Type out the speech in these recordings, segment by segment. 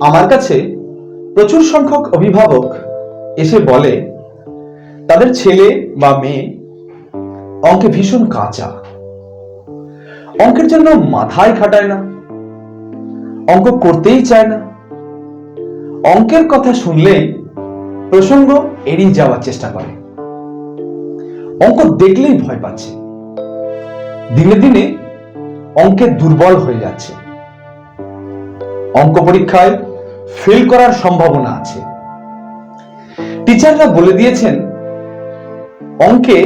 আমার কাছে প্রচুর সংখ্যক অভিভাবক এসে বলে, তাদের ছেলে বা মেয়ে অঙ্কে ভীষণ কাঁচা। অঙ্কের জন্য মাথায় খাটায় না। অঙ্ক করতেই চায় না। অঙ্কের কথা শুনলে প্রসঙ্গ এড়িয়ে যাওয়ার চেষ্টা করে। অঙ্ক দেখলেই ভয় পাচ্ছে। দিনে দিনে অঙ্কে দুর্বল হয়ে যাচ্ছে। অঙ্ক পরীক্ষায় ফেল করার সম্ভাবনা আছে। টিচাররা বলে দিয়েছেন, অঙ্কে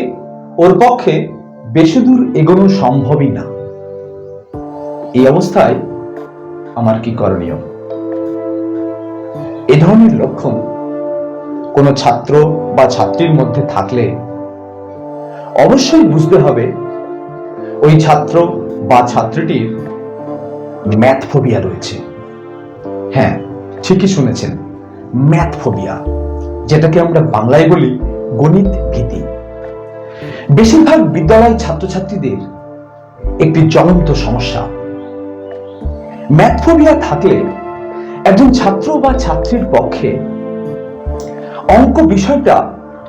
ওর পক্ষে বেশি দূর এগোনো সম্ভবই না। এই অবস্থায় আমার কি করণীয়? এ ধরনের লক্ষণ কোনো ছাত্র বা ছাত্রীর মধ্যে থাকলে অবশ্যই বুঝতে হবে ওই ছাত্র বা ছাত্রীটির ম্যাথ ফোবিয়া রয়েছে। হ্যাঁ ঠিকই শুনেছেন ম্যাথ ফোবিয়া যেটাকে আমরা বাংলায় বলি গণিত ভীতি। বেশিরভাগ বিদ্যালয় ছাত্রছাত্রীদের একটি জ্বলন্ত সমস্যা। ম্যাথ ফোবিয়া থাকলে একজন ছাত্র বা ছাত্রীর পক্ষে অঙ্ক বিষয়টা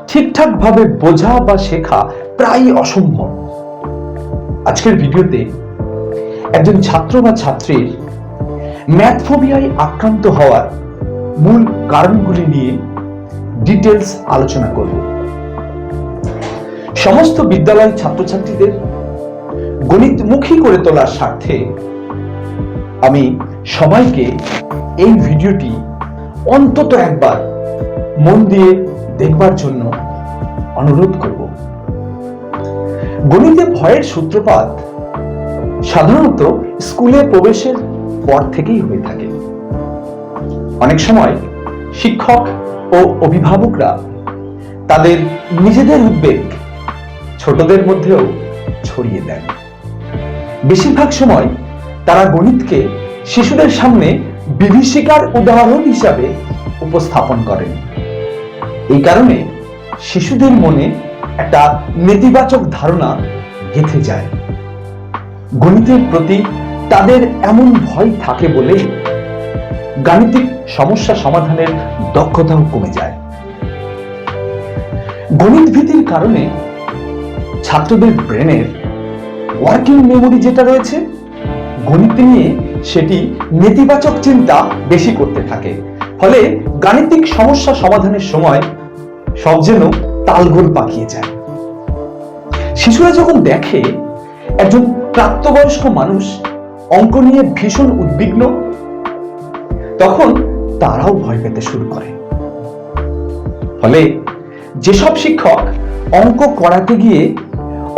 ঠিকঠাক ভাবে বোঝা বা শেখা প্রায় অসম্ভব। আজকের ভিডিওতে একজন ছাত্র বা ছাত্রীর ম্যাথ ফোবিয়ায় আক্রান্ত হওয়ার মূল কারণগুলি নিয়ে ডিটেলস আলোচনা করব। সমস্ত বিদ্যালয় ছাত্রছাত্রীদের গণিতমুখী করে তোলার স্বার্থে আমি সবাইকে এই ভিডিওটি অন্তত একবার মন দিয়ে দেখবার জন্য অনুরোধ করব। গণিতে ভয়ের সূত্রপাত সাধারণত স্কুলে প্রবেশের পর থেকেই হয়ে থাকে। অনেক সময় শিক্ষক ও অভিভাবকরা তাদের নিজেদের উদ্বেগ ছোটদের মধ্যেও ছড়িয়ে দেন। বেশিরভাগ সময় তারা গণিতকে শিশুদের সামনে বিভীষিকার উদাহরণ হিসাবে উপস্থাপন করেন। এই কারণে শিশুদের মনে একটা নেতিবাচক ধারণা গেঁথে যায়। গণিতের প্রতি তাদের এমন ভয় থাকে বলে গাণিতিক সমস্যা সমাধানের দক্ষতাও কমে যায়। গণিত ভীতির কারণে ছাত্রদের ব্রেনের ওয়ার্কিং মেমোরি যেটা রয়েছে, গণিত নিয়ে সেটি নেতিবাচক চিন্তা বেশি করতে থাকে। ফলে গাণিতিক সমস্যা সমাধানের সময় সব যেন তালগোল পাকিয়ে যায়। শিশুরা যখন দেখে, একজন প্রাপ্তবয়স্ক মানুষ অঙ্ক নিয়ে ভীষণ উদ্বিগ্ন। তখন তারাও ভয় পেতে শুরু করে। ফলে যেসব শিক্ষক অঙ্ক করাতে গিয়ে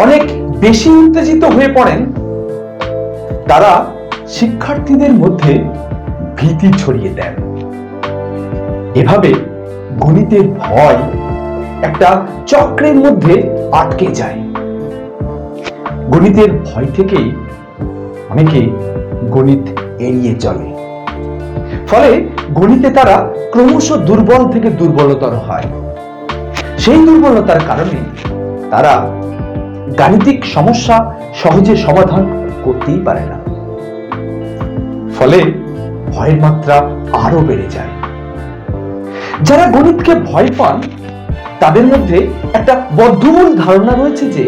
অনেক বেশি উত্তেজিত হয়ে পড়েন, তারা শিক্ষার্থীদের মধ্যে ভীতি ছড়িয়ে দেন। এভাবে গণিতের ভয় একটা চক্রের মধ্যে আটকে যায়। গণিতের ভয় থেকেই অনেকে গণিত এড়িয়ে চলে। ফলে গণিতে তারা ক্রমশ দুর্বল থেকে দুর্বলতর হয়। সেই দুর্বলতার কারণে তারা গাণিতিক সমস্যা সহজে সমাধান করতেই পারে না। ফলে ভয়ের মাত্রা আরও বেড়ে যায়। যারা গণিতকে ভয় পান, তাদের মধ্যে একটা বদ্ধমূল ধারণা রয়েছে যে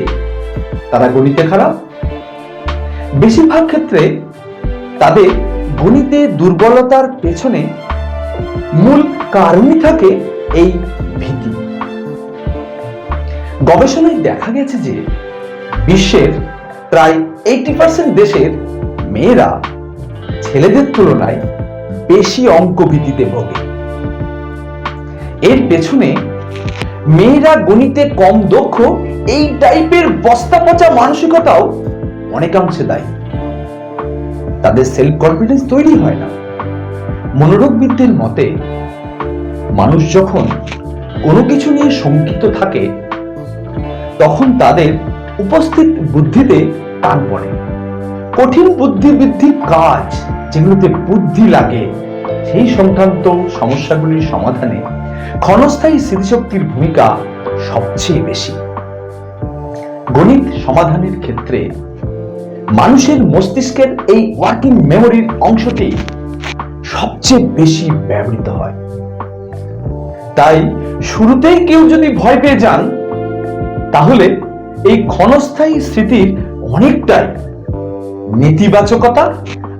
তারা গণিতে খারাপ বেশিরভাগ ক্ষেত্রে তাদের গণিতে দুর্বলতার পেছনে মূল কারণই থাকে এই ভীতি। গবেষণায় দেখা গেছে যে বিশ্বের প্রায় এইটি পার্সেন্ট দেশের মেয়েরা ছেলেদের তুলনায় বেশি অঙ্ক ভীতিতে ভোগে। এর পেছনে মেয়েরা গণিতে কম দক্ষ এই টাইপের বস্তা পচা মানসিকতাও অনেকাংশে দায়ী। তাদের সেলফ কনফিডেন্স তৈরি হয় না। মনোরোগবিদদের মতে, মানুষ যখন কোনো কিছু নিয়ে শঙ্কিত থাকে, তখন তাদের উপস্থিত বুদ্ধিতে টান পড়ে। কঠিন বুদ্ধিবৃদ্ধির কাজ যেগুলোতে বুদ্ধি লাগে, সেই সংক্রান্ত সমস্যাগুলির সমাধানে ক্ষণস্থায়ী স্মৃতিশক্তির ভূমিকা সবচেয়ে বেশি। গণিত সমাধানের ক্ষেত্রে মানুষের মস্তিষ্কের এই ওয়ার্কিং মেমোরির অংশটি সবচেয়ে বেশি ব্যবহৃত হয়। তাই শুরুতেই কেউ যদি ভয় পেয়ে যান, তাহলে এই ক্ষণস্থায়ী স্মৃতির অনেকটাই নেতিবাচকতা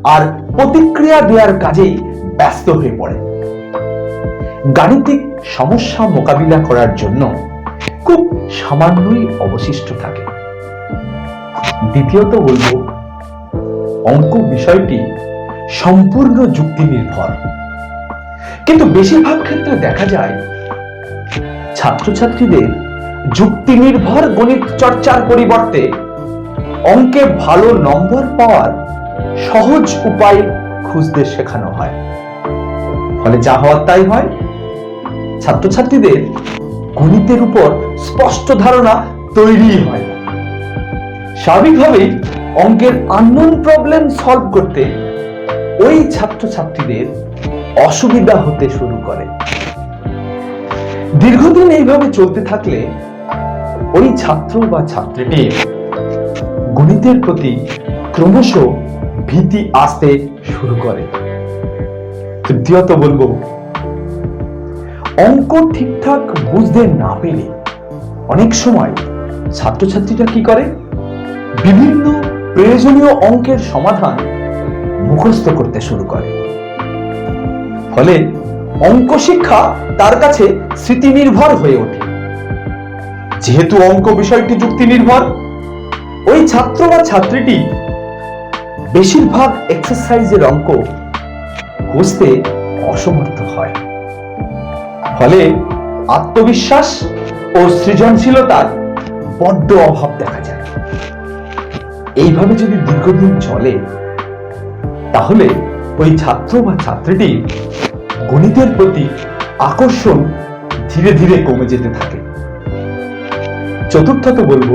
আর প্রতিক্রিয়া দেওয়ার কাজেই ব্যস্ত হয়ে পড়ে। গাণিতিক সমস্যা মোকাবিলা করার জন্য খুব সামান্যই অবশিষ্ট থাকে। দ্বিতীয়ত বলব, অঙ্ক বিষয়টি সম্পূর্ণ যুক্তি নির্ভর কিন্তু বেশিরভাগ ক্ষেত্রে দেখা যায়, ছাত্রছাত্রীদের যুক্তি নির্ভর গণিত চর্চার পরিবর্তে অঙ্কে ভালো নম্বর পাওয়ার সহজ উপায় খুঁজতে শেখানো হয়। ফলে যা হওয়ার তাই হয়, ছাত্রছাত্রীদের গণিতের উপর স্পষ্ট ধারণা তৈরি হয়। স্বাভাবিকভাবেই অঙ্কের আননোন প্রবলেম সলভ করতে ওই ছাত্রছাত্রীদের অসুবিধা হতে শুরু করে। দীর্ঘদিন এইভাবে চলতে থাকলে ওই ছাত্র বা ছাত্রীটির গণিতের প্রতি ক্রমশ ভীতি আসতে শুরু করে। তৃতীয়ত বলব, অঙ্ক ঠিকঠাক বুঝতে না পেরে অনেক সময় ছাত্রছাত্রীরা কি করে? বিভিন্ন প্রয়োজনীয় অঙ্কের সমাধান মুখস্থ করতে শুরু করে। ফলে অঙ্ক শিক্ষা তার কাছে স্মৃতি নির্ভর হয়ে ওঠে। যেহেতু অঙ্ক বিষয়টি যুক্তি নির্ভর ওই ছাত্র বা ছাত্রীটি বেশিরভাগ এক্সারসাইজের অঙ্ক বুঝতে অসমর্থ হয়। ফলে আত্মবিশ্বাস ও সৃজনশীলতার বড্ড অভাব দেখা যায়। এইভাবে যদি দীর্ঘদিন চলে, তাহলে ওই ছাত্র বা ছাত্রীটি গণিতের প্রতি আকর্ষণ ধীরে ধীরে কমে যেতে থাকে। চতুর্থত বলব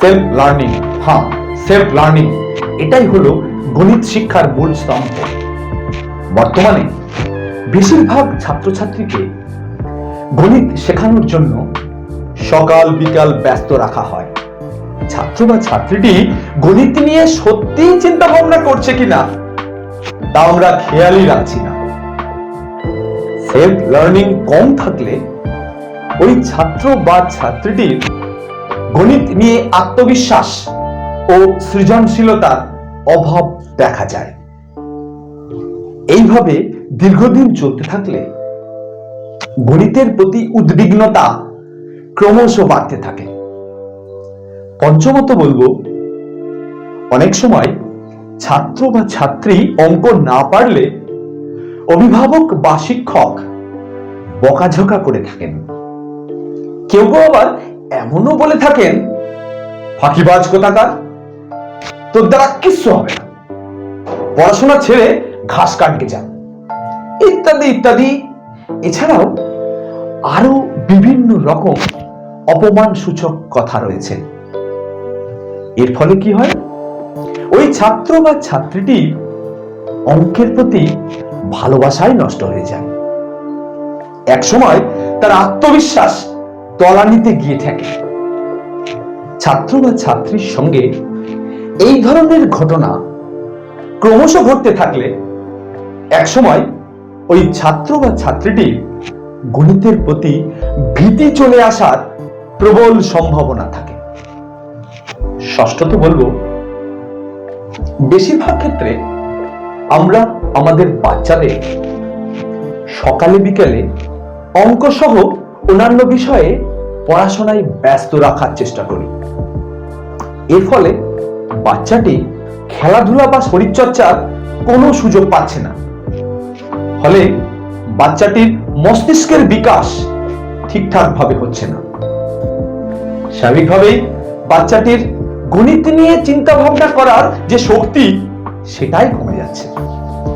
সেলফ লার্নিং হ্যাঁ সেলফ লার্নিং এটাই হলো গণিত শিক্ষার মূল স্তম্ভ। বর্তমানে বেশিরভাগ ছাত্রছাত্রীকে গণিত শেখানোর জন্য সকাল বিকাল ব্যস্ত রাখা হয়। ছাত্র বা ছাত্রীটি গণিত নিয়ে সত্যিই চিন্তা ভাবনা করছে কিনা, তা আমরা খেয়ালই রাখছি না। সেলফ লার্নিং কম থাকলে ওই ছাত্র বা ছাত্রীটির গণিত নিয়ে আত্মবিশ্বাস ও সৃজনশীলতার অভাব দেখা যায়। এইভাবে দীর্ঘদিন চলতে থাকলে গণিতের প্রতি উদ্বিগ্নতা ক্রমশ বাড়তে থাকে। পঞ্চমত বলব, অনেক সময় ছাত্র বা ছাত্রী অঙ্ক না পারলে অভিভাবক বা শিক্ষক বকাঝকা করে থাকেন। কেউ কেউ আবার এমনও বলে থাকেন, ফাঁকিবাজ কোথাকার? তোর দ্বারা কিচ্ছু হবে না। পড়াশোনা ছেড়ে ঘাস কাটকে যান। ইত্যাদি ইত্যাদি। এছাড়াও আরও বিভিন্ন রকম অপমান সূচক কথা রয়েছে। এর ফলে কি হয়? ওই ছাত্র বা ছাত্রীটি অঙ্কের প্রতি ভালোবাসাই নষ্ট হয়ে যায়। এক সময় তার আত্মবিশ্বাস তলানিতে গিয়ে থাকে। ছাত্র বা ছাত্রীর সঙ্গে এই ধরনের ঘটনা ক্রমশ ঘটতে থাকলে এক সময় ওই ছাত্র বা ছাত্রীটি গণিতের প্রতি ভীতি চলে আসার প্রবল সম্ভাবনা থাকে। ষষ্ঠত বলব, বেশিরভাগ ক্ষেত্রে আমরা আমাদের বাচ্চাদের সকালে, বিকেলে অঙ্ক সহ অন্যান্য বিষয়ে পড়াশোনায় ব্যস্ত রাখার চেষ্টা করি। এর ফলে বাচ্চাটি খেলাধুলা বা শরীরচর্চার কোনো সুযোগ পাচ্ছে না। ফলে বাচ্চাটির মস্তিষ্কের বিকাশ ঠিকঠাক ভাবে হচ্ছে না। স্বাভাবিকভাবেই বাচ্চাটির গণিত নিয়ে চিন্তা ভাবনা করার যে শক্তি, সেটাই কমে যাচ্ছে।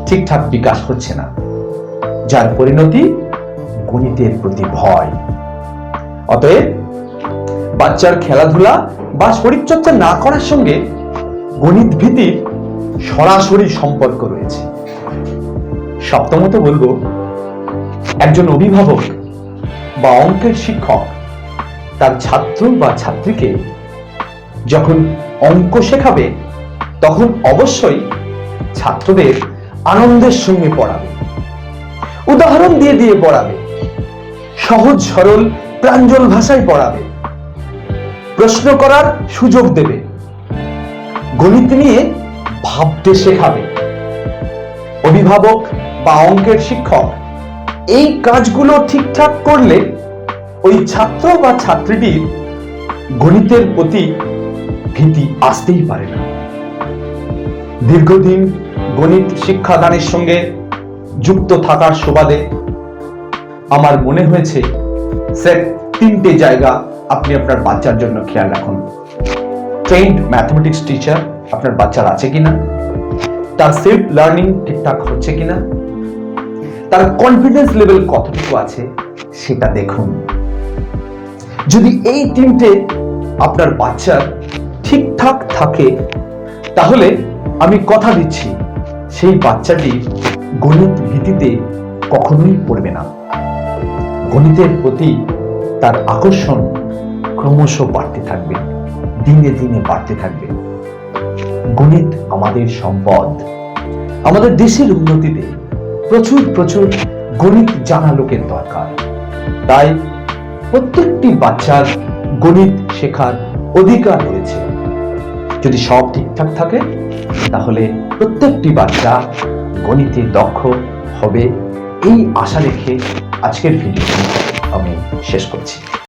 ঠিকঠাক বিকাশ হচ্ছে না। যার পরিণতি গণিতের প্রতি ভয়। অতএব বাচ্চার খেলাধুলা বা শরীরচর্চা না করার সঙ্গে গণিত ভীতির সরাসরি সম্পর্ক রয়েছে। সপ্তমত বলব, একজন অভিভাবক বা অঙ্কের শিক্ষক তার ছাত্র বা ছাত্রীকে যখন অঙ্ক শেখাবে, তখন অবশ্যই ছাত্রদের আনন্দের সঙ্গে পড়াবে। উদাহরণ দিয়ে দিয়ে পড়াবে। সহজ সরল প্রাঞ্জল ভাষায় পড়াবে। প্রশ্ন করার সুযোগ দেবে। গণিত নিয়ে ভাবতে শেখাবে। অভিভাবক বা অঙ্কের শিক্ষক এই কাজগুলো ঠিকঠাক করলে ওই ছাত্র বা ছাত্রীটির গণিতের প্রতি ভীতি আসতেই পারে না। দীর্ঘদিন গণিত শিক্ষাদানের সঙ্গে যুক্ত থাকার সুবাদে আমার মনে হয়েছে, স্যার, তিনটে জায়গা আপনি আপনার বাচ্চার জন্য খেয়াল রাখুন। ট্রেন্ড ম্যাথমেটিক্স টিচার আপনার বাচ্চার আছে কিনা? তার সেলফ লার্নিং ঠিকঠাক হচ্ছে কিনা? তার কনফিডেন্স লেভেল কতটুকু আছে, সেটা দেখুন। যদি এই তিনটে আপনার বাচ্চার ঠিকঠাক থাকে, তাহলে আমি কথা দিচ্ছি, সেই বাচ্চাটি গণিত ভীতিতে কখনোই পড়বে না। গণিতের প্রতি তার আকর্ষণ ক্রমশ বাড়তে থাকবে, দিনে দিনে বাড়তে থাকবে। গণিত আমাদের সম্পদ। আমাদের দেশের উন্নতিতে প্রচুর প্রচুর গণিত জানা লোকের দরকার। তাই প্রত্যেকটি বাচ্চার গণিত শেখার অধিকার রয়েছে। যদি সব ঠিকঠাক থাকে, তাহলে প্রত্যেকটি বাচ্চা গণিতে দক্ষ হবে। এই আশা রেখে আজকের ভিডিও আমি শেষ করছি।